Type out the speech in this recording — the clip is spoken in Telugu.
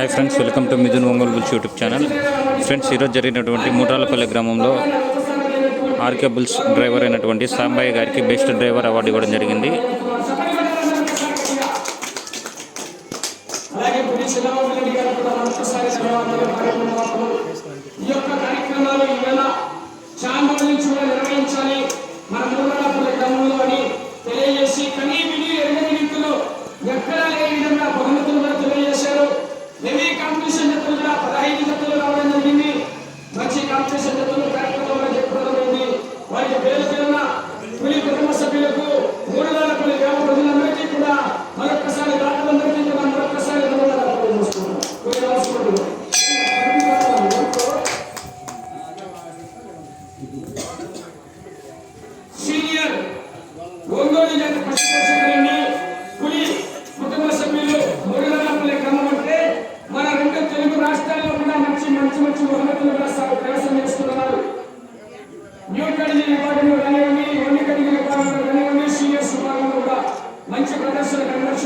Hi friends welcome to Mithun Ongole bulls YouTube channel. Friends ఈరోజు జరిగినటువంటి మూటాలపల్లి గ్రామంలో ఆర్కే బుల్స్ డ్రైవర్ అయినటువంటి సాంబయ్య గారికి బెస్ట్ డ్రైవర్ అవార్డు ఇవ్వడం జరిగింది. అలాగే పులి చంద్రబాబు నాయుడు గారు ಪದಹೈದು మంచి మంచి న్యూ కడిగి విభాగంలో కానివ్వండి విభాగంలో కానివ్వండి విభాగంలో కూడా మంచి ప్రదర్శన కనబడుతుంది